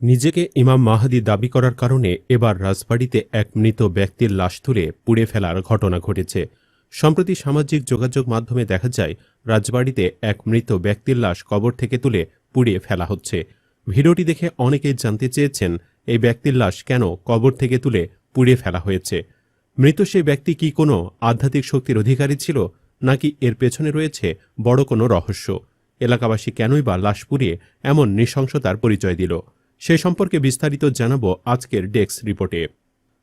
নিজেকে ইমাম মাহাদি দাবি করার কারণে এবার রাজবাড়িতে এক মৃত ব্যক্তির লাশ তুলে পুড়ে ফেলার ঘটনা ঘটেছে। সম্প্রতি সামাজিক যোগাযোগ মাধ্যমে দেখা যায়, রাজবাড়িতে এক মৃত ব্যক্তির লাশ কবর থেকে তুলে পুড়িয়ে ফেলা হচ্ছে। ভিডিওটি দেখে অনেকেই জানতে চেয়েছেন, এই ব্যক্তির লাশ কেন কবর থেকে তুলে পুড়িয়ে ফেলা হয়েছে? মৃত সেই ব্যক্তি কি কোনো আধ্যাত্মিক শক্তির অধিকারী ছিল, নাকি এর পেছনে রয়েছে বড় কোনো রহস্য? এলাকাবাসী কেনই বা লাশ পুড়িয়ে এমন নৃশংসতার পরিচয় দিল? সে সম্পর্কে বিস্তারিত জানাব আজকের ডেস্ক রিপোর্টে।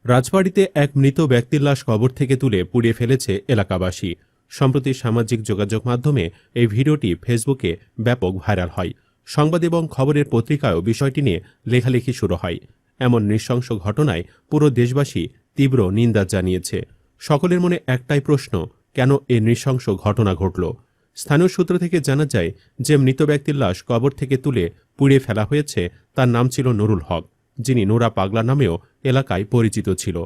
রাজবাড়িতে এক মৃত ব্যক্তির লাশ কবর থেকে তুলে পুড়িয়ে ফেলেছে এলাকাবাসী। সম্প্রতি সামাজিক যোগাযোগ মাধ্যমে এই ভিডিওটি ফেসবুকে ব্যাপক ভাইরাল হয়। সংবাদ এবং খবরের পত্রিকায়ও বিষয়টি নিয়ে লেখালেখি শুরু হয়। এমন নৃশংস ঘটনায় পুরো দেশবাসী তীব্র নিন্দা জানিয়েছে। সকলের মনে একটাই প্রশ্ন, কেন এ নৃশংস ঘটনা ঘটল? স্থানীয় সূত্র থেকে জানা যায় যে মৃত ব্যক্তির লাশ কবর থেকে তুলে পুড়িয়ে ফেলা হয়েছে, তার নাম ছিল নুরুল হক, যিনি নোরা পাগলা নামেও এলাকায় পরিচিত ছিল।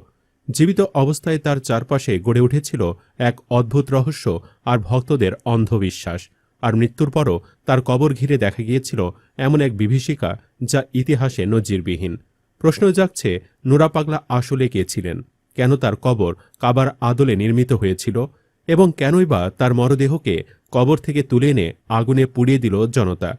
জীবিত অবস্থায় তার চারপাশে গড়ে উঠেছিল এক অদ্ভুত রহস্য আর ভক্তদের অন্ধবিশ্বাস। আর মৃত্যুর পরও তার কবর ঘিরে দেখা গিয়েছিল এমন এক বিভীষিকা যা ইতিহাসে নজিরবিহীন। প্রশ্ন জাগছে, নোরা পাগলা আসলে কে ছিলেন? কেন তার কবর কাবার আদলে নির্মিত হয়েছিল? এবং কেনই বা তার মরদেহকে কবর থেকে তুলে এনে আগুনে পুড়িয়ে দিল জনতা।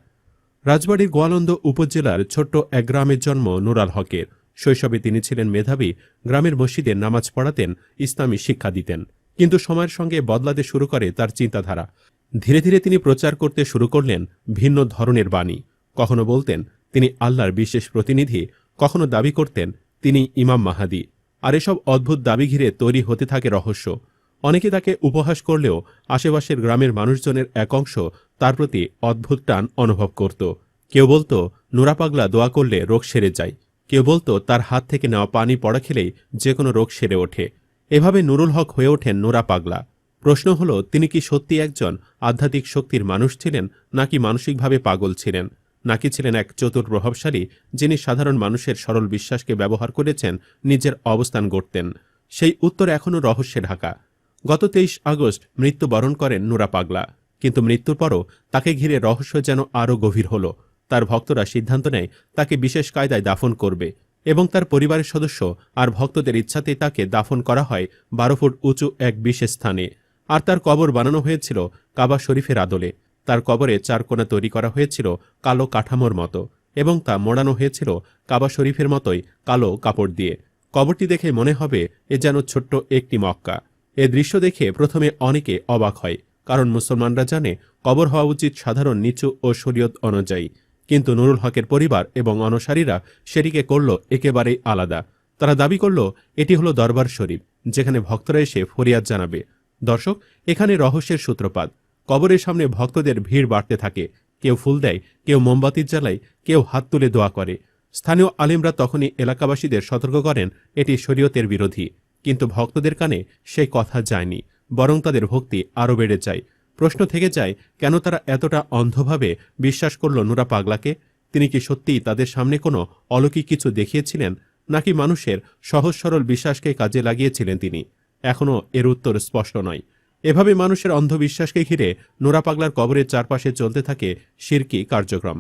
রাজবাড়ির গোয়ালন্দ উপজেলার ছোট্ট এক গ্রামের জন্ম নুরাল হকের। শৈশবে তিনি ছিলেন মেধাবী, গ্রামের মসজিদে নামাজ পড়াতেন, ইসলামী শিক্ষা দিতেন। কিন্তু সময়ের সঙ্গে বদলাতে শুরু করে তার চিন্তাধারা। ধীরে ধীরে তিনি প্রচার করতে শুরু করলেন ভিন্ন ধরনের বাণী। কখনো বলতেন, তিনি আল্লাহর বিশেষ প্রতিনিধি, কখনো দাবি করতেন, তিনি ইমাম মাহাদি। আর এসব অদ্ভুত দাবি ঘিরে তৈরি হতে থাকে রহস্য। অনেকে তাকে উপহাস করলেও আশেপাশের গ্রামের মানুষজনের এক অংশ তার প্রতি অদ্ভুত টান অনুভব করত। কেউ বলতো, নোরা পাগলা, দোয়া করলে রোগ সেরে যায়। কেউ বলতো, তার হাত থেকে নেওয়া পানি পড়া খেলেই যে কোনো রোগ সেরে ওঠে। এভাবে নুরুল হক হয়ে ওঠেন নোরা পাগলা। প্রশ্ন হলো, তিনি কি সত্যি একজন আধ্যাত্মিক শক্তির মানুষ ছিলেন, নাকি মানসিকভাবে পাগল ছিলেন? নাকি ছিলেন এক চতুর প্রভাবশালী, যিনি সাধারণ মানুষের সরল বিশ্বাসকে ব্যবহার করেছেন, নিজের অবস্থান গড়তেন? সেই উত্তর এখনও রহস্যে ঢাকা। গত তেইশ আগস্ট মৃত্যুবরণ করেন নুরা পাগলা। কিন্তু মৃত্যুর পরও তাকে ঘিরে রহস্য যেন আরও গভীর হল। তার ভক্তরা সিদ্ধান্ত নেয়, তাকে বিশেষ কায়দায় দাফন করবে এবং তার পরিবারের সদস্য আর ভক্তদের ইচ্ছাতেই তাকে দাফন করা হয় বারো ফুট উঁচু এক বিশেষ স্থানে। আর তার কবর বানানো হয়েছিল কাবা শরীফের আদলে। তার কবরে চার কোণা তৈরি করা হয়েছিল কালো কাঠামোর মতো এবং তা মোড়ানো হয়েছিল কাবা শরীফের মতোই কালো কাপড় দিয়ে। কবরটি দেখে মনে হবে এ যেন ছোট্ট একটি মক্কা। এ দৃশ্য দেখে প্রথমে অনেকে অবাক হয়, কারণ মুসলমানরা জানে কবর হওয়া উচিত সাধারণ নিচু ও শরীয়ত অনুযায়ী। কিন্তু নুরুল হকের পরিবার এবং অনুসারীরা সেটিকে করল একেবারেই আলাদা। তারা দাবি করল, এটি হলো দরবার শরীফ, যেখানে ভক্তরা এসে ফরিয়াদ জানাবে। দর্শক, এখানে রহস্যের সূত্রপাত। কবরের সামনে ভক্তদের ভিড় বাড়তে থাকে। কেউ ফুল দেয়, কেউ মোমবাতির জ্বালায়, কেউ হাত তুলে দোয়া করে। স্থানীয় আলিমরা তখনই এলাকাবাসীদের সতর্ক করেন, এটি শরীয়তের বিরোধী। কিন্তু ভক্তদের কানে সেই কথা যায়নি, বরং তাদের ভক্তি আরও বেড়ে যায়। প্রশ্ন থেকে যায়, কেন তারা এতটা অন্ধভাবে বিশ্বাস করল নুরা পাগলাকে? তিনি কি সত্যিই তাদের সামনে কোনো অলৌকিক কিছু দেখিয়েছিলেন, নাকি মানুষের সহজ সরল বিশ্বাসকে কাজে লাগিয়েছিলেন তিনি? এখনও এর উত্তর স্পষ্ট নয়। এভাবে মানুষের অন্ধবিশ্বাসকে ঘিরে নোরা পাগলার কবরের চারপাশে চলতে থাকে শিরকি কার্যক্রম।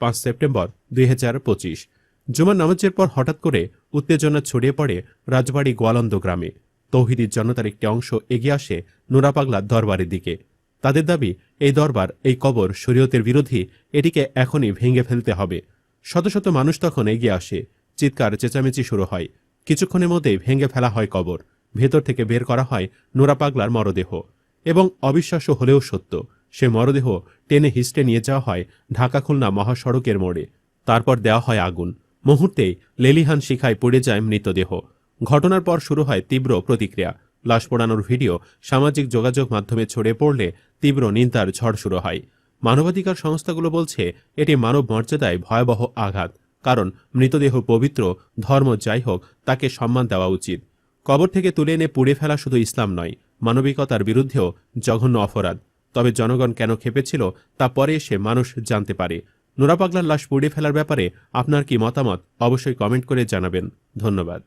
পাঁচ সেপ্টেম্বর দুই হাজার পঁচিশ। জুমার নামাজের পর হঠাৎ করে উত্তেজনা ছড়িয়ে পড়ে রাজবাড়ি গোয়ালন্দ গ্রামে। তৌহিদির জনতার একটি অংশ এগিয়ে আসে নোরা পাগলার দরবারের দিকে। তাদের দাবি, এই দরবার, এই কবর শরীয়তের বিরোধী, এটিকে এখনই ভেঙে ফেলতে হবে। শত শত মানুষ তখন এগিয়ে আসে। চিৎকার, চেঁচামেচি শুরু হয়। কিছুক্ষণের মধ্যেই ভেঙে ফেলা হয় কবর। ভেতর থেকে বের করা হয় নোরা পাগলার মরদেহ। এবং অবিশ্বাস্য হলেও সত্য, সে মরদেহ টেনে হিস্টে নিয়ে যাওয়া হয় ঢাকা খুলনা মহাসড়কের মোড়ে। তারপর দেওয়া হয় আগুন। মুহূর্তেই লেলিহান শিখায় পড়ে যায় মৃতদেহ। ঘটনার পর শুরু হয় তীব্র প্রতিক্রিয়া। লাশ পোড়ানোর ভিডিও সামাজিক যোগাযোগ মাধ্যমে ছড়িয়ে পড়লে তীব্র নিন্দার ঝড় শুরু হয়। মানবাধিকার সংস্থাগুলো বলছে, এটি মানব মর্যাদায় ভয়াবহ আঘাত, কারণ মৃতদেহ পবিত্র, ধর্ম যাই হোক তাকে সম্মান দেওয়া উচিত। কবর থেকে তুলে এনে পুড়ে ফেলা শুধু ইসলাম নয়, মানবিকতার বিরুদ্ধেও জঘন্য অপরাধ। তবে জনগণ কেন খেপেছিল তা পরে এসে মানুষ জানতে পারে। নোরা পাগলার লাশ পুড়িয়ে ফেলার ব্যাপারে আপনার কি মতামত অবশ্যই কমেন্ট করে জানাবেন। ধন্যবাদ।